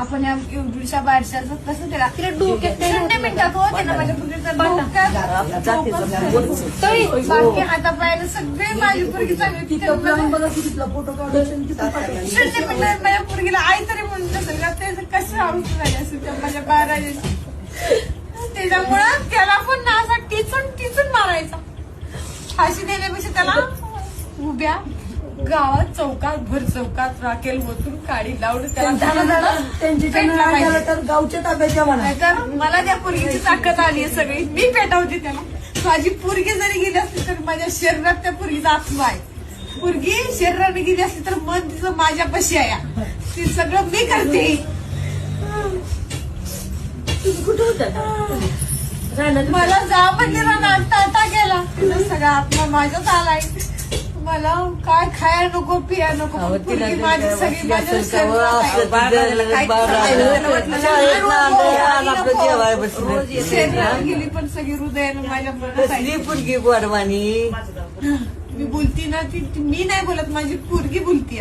आपण या एवढ्या बारशाचं कसं त्याला होतं. मिनिटात हो त्यानं माझ्या पुरीचं डोक्यात-. बाकी हातापायाला सगळे माझी पुरगी चांगली. शून्य मिनिटात माझ्या पुरगीला आई तरी म्हणून नसेल. कसं आवडून झाले असेल त्या माझ्या बारा त्याच्यामुळं त्याला पण ना असा टिचून टिचून मारायचा. फाशी देण्यापेक्षा त्याला गावात चौकात भर चौकात राखेल ओतून काडी लावून त्याला पाहिजे. तर गावच्या ताब्याच्या नाहीतर मला त्या पोरगीची ताकद आली आहे सगळी. मी पेटवते त्याला. माझी पोरगी जरी गेली असली तर माझ्या शरीरात त्या पोरगीचा आत्मा आहे. पोरगी शरीराने गेली असली तर मन तिचं माझ्यापाशी आहे. ती सगळं मी करते. तुम्ही कुठे होता? मला जा म्हणले ना आता आता गेला. तिचा सगळा आत्मा माझ्याच आलाय. मला काय खाया नको पिया नको अहो, पण तिला पोरगी जर माझी सगळी वाटली माझ्या असेल व काय खायला ना आलं, आपलं बसलं. गेली पण सगळी हृदयानं माझ्या मनात कसली आहे. पुरगी गोडवाणी? मी बोलती ना ती ती- मी नाही बोलत माझी पोरगी बोलती